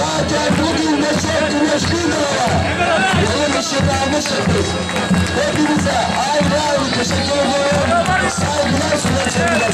Zaten bugün neşe güneşli doğa. Yolun ışığını almışız. Hepinize ayrı ayrı teşekkür ediyorum. Saygılar sunar sevgili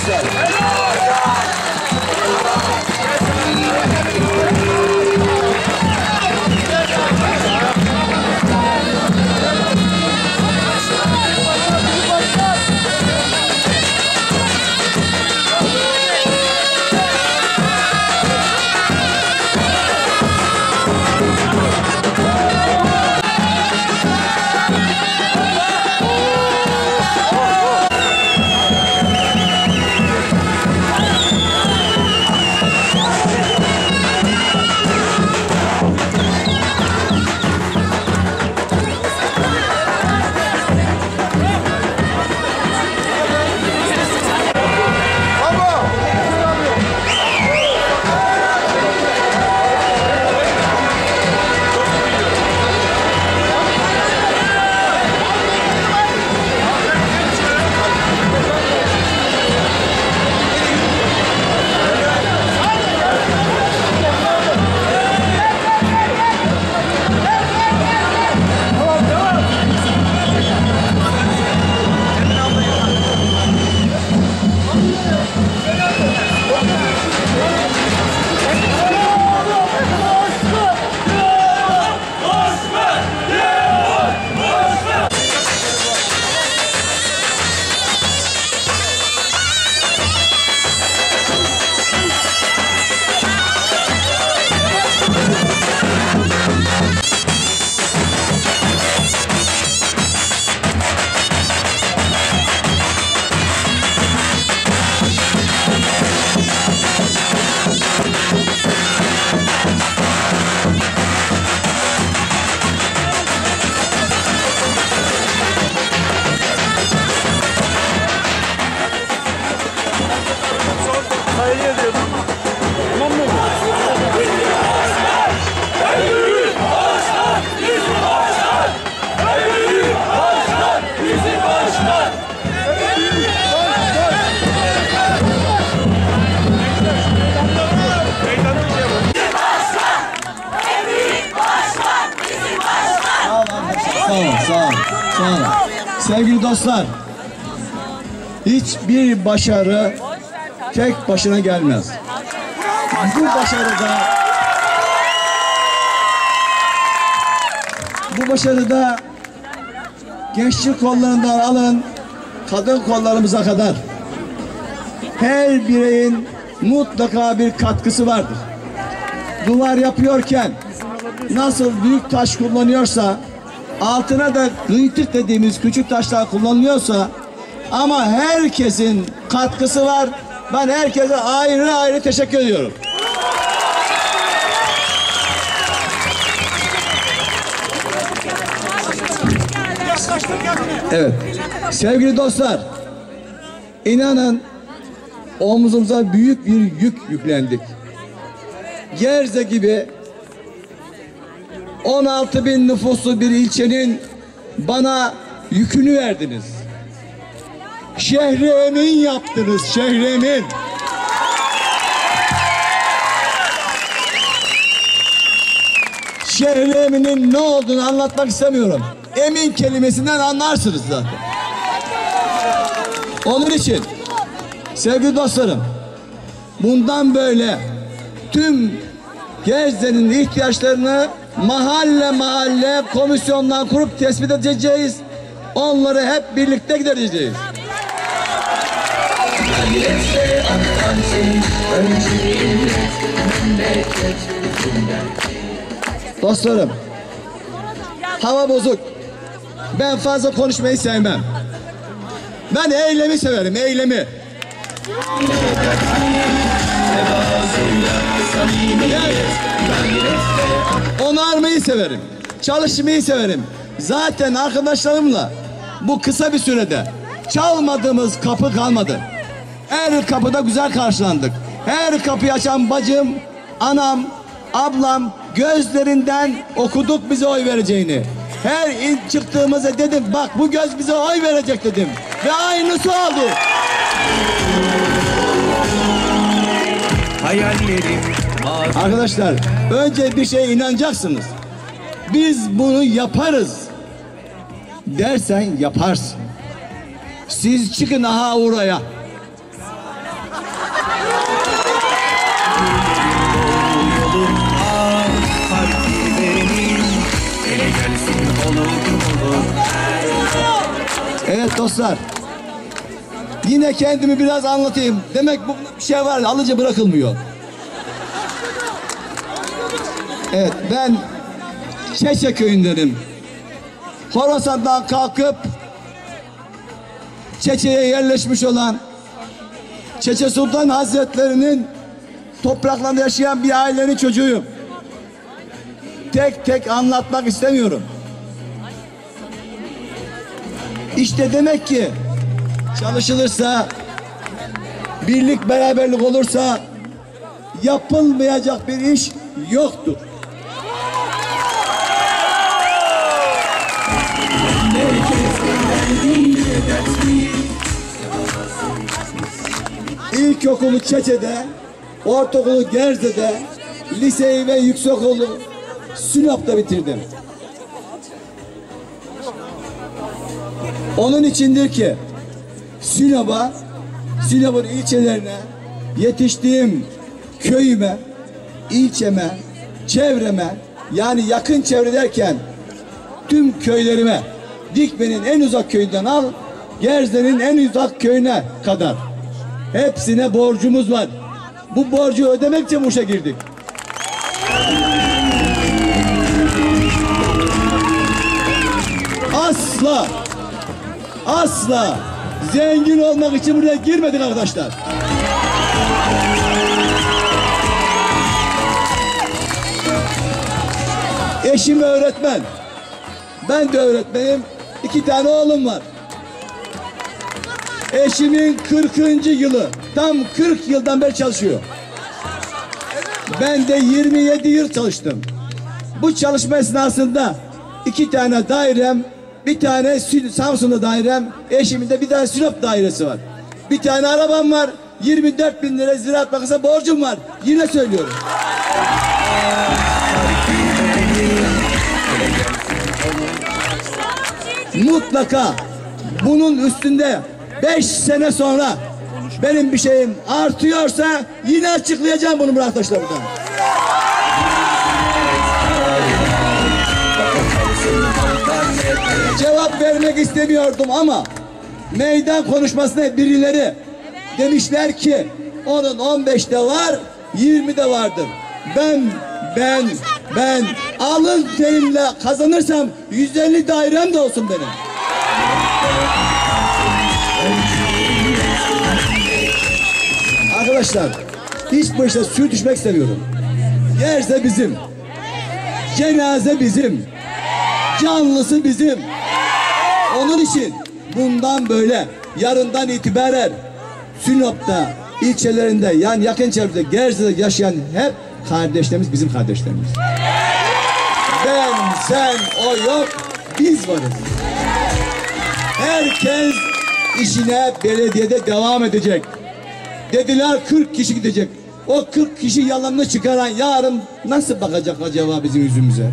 olun, sağ olun, sağ olun. Sevgili dostlar, hiçbir başarı tek başına gelmez. Bu başarıda bu başarıda gençlik kollarından alın kadın kollarımıza kadar her bireyin mutlaka bir katkısı vardır. Duvar yapıyorken nasıl büyük taş kullanıyorsa altına da kıytık dediğimiz küçük taşlar kullanılıyorsa ama herkesin katkısı var. Ben herkese ayrı ayrı teşekkür ediyorum. Evet. Sevgili dostlar, inanın omuzumuza büyük bir yük yüklendik. Gerze gibi 16 bin nüfuslu bir ilçenin bana yükünü verdiniz. Şehri emin yaptınız, şehri emin. Ne olduğunu anlatmak istemiyorum. Emin kelimesinden anlarsınız zaten. Onun için sevgili dostlarım bundan böyle tüm Gezde'nin ihtiyaçlarını mahalle mahalle komisyonlar kurup tespit edeceğiz. Onları hep birlikte gidereceğiz. Dostlarım, hava bozuk. Ben fazla konuşmayı sevmem. Ben eylemi severim, eylemi. Onarmayı severim. Çalışmayı severim. Zaten arkadaşlarımla bu kısa bir sürede çalmadığımız kapı kalmadı. Her kapıda güzel karşılandık. Her kapıyı açan bacım, anam, ablam gözlerinden okuduk bize oy vereceğini. Her il çıktığımızda dedim bak bu göz bize oy verecek dedim. Ve aynısı oldu. hayallerim Arkadaşlar önce bir şeye inanacaksınız. Biz bunu yaparız. Dersen yaparsın. Siz çıkın aha oraya. Evet dostlar. Yine kendimi biraz anlatayım. Demek bu şey var alıcı bırakılmıyor. Evet ben Çeçe köyündenim. Horasan'dan kalkıp Çeçe'ye yerleşmiş olan Çeçe Sultan Hazretleri'nin topraklarında yaşayan bir ailenin çocuğuyum. Tek tek anlatmak istemiyorum. İşte demek ki çalışılırsa, birlik beraberlik olursa yapılmayacak bir iş yoktur. İlkokulu Çeçe'de, ortaokulu Gerze'de, liseyi ve yüksekokulu Sinop'ta bitirdim. Onun içindir ki Sinop'a, Sinop'un ilçelerine, yetiştiğim köyüme, ilçeme, çevreme yani yakın çevre derken tüm köylerime Dikme'nin en uzak köyünden al Gerze'nin en uzak köyüne kadar hepsine borcumuz var. Bu borcu ödemek için bu girdik. Asla Asla zengin olmak için buraya girmedik arkadaşlar. Eşim öğretmen. Ben de öğretmenim. İki tane oğlum var. Eşimin 40. yılı. Tam 40 yıldan beri çalışıyor. Ben de 27 yıl çalıştım. Bu çalışma esnasında iki tane dairem, bir tane Samsun'da dairem, eşimin de bir tane Sinop dairesi var. Bir tane arabam var, 24 bin lira Ziraat Bankası'na borcum var. Yine söylüyorum. Mutlaka bunun üstünde 5 sene sonra benim bir şeyim artıyorsa yine açıklayacağım bunu bu arkadaşlarımdan. Cevap vermek istemiyordum ama meydan konuşmasında birileri demişler ki onun 15'te var 20'de vardır. Ben ben ben alın terimle kazanırsam 150 dairem de olsun benim. Arkadaşlar hiç bu işe sür düşmek istemiyorum. Yerse bizim. Cenaze bizim. Canlısı bizim. Onun için bundan böyle yarından itibaren Sinop'ta ilçelerinde yani yakın çevrede Gerze'de yaşayan hep kardeşlerimiz bizim kardeşlerimiz. Ben, sen, o yok biz varız. Herkes işine belediyede devam edecek. Dediler 40 kişi gidecek. O 40 kişi yalanını çıkaran yarın nasıl bakacak acaba bizim yüzümüze?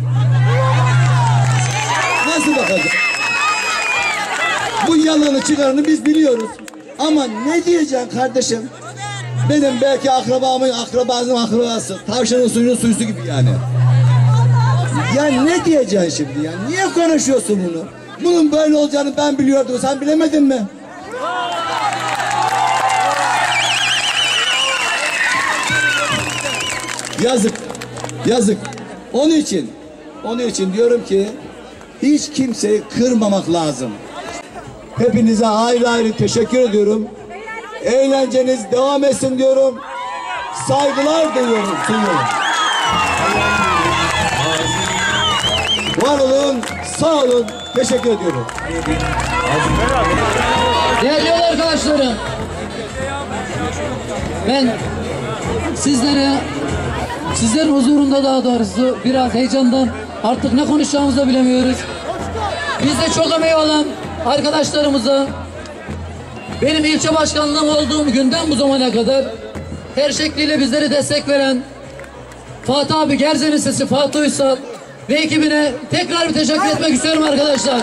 Nasıl bakacak? Bu yalanı çıkaranı biz biliyoruz. Ama ne diyeceksin kardeşim? Benim belki akrabamın akrabasının akrabası. Tavşanın suyunun suyusu gibi yani. Ya ne diyeceksin şimdi ya? Niye konuşuyorsun bunu? Bunun böyle olacağını ben biliyordum. Sen bilemedin mi? Yazık. Yazık. Onun için onun için diyorum ki hiç kimseyi kırmamak lazım. Hepinize ayrı ayrı teşekkür ediyorum. Eğlenceniz devam etsin diyorum. Saygılar duyuyorum, sunuyorum. Var olun, sağ olun, teşekkür ediyorum. Değerli arkadaşlarım. Ben sizlere sizlerin huzurunda daha doğrusu biraz heyecandan artık ne konuşacağımızı da bilemiyoruz. Bizde çok emeği olan arkadaşlarımıza benim ilçe başkanlığım olduğum günden bu zamana kadar her şekliyle bizlere destek veren Fatih abi Gerze'nin sesi Fatih Uysal ve ekibine tekrar bir teşekkür etmek istiyorum arkadaşlar.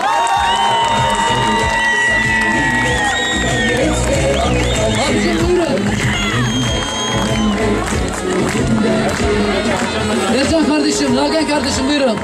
Nagen kardeşim buyurun.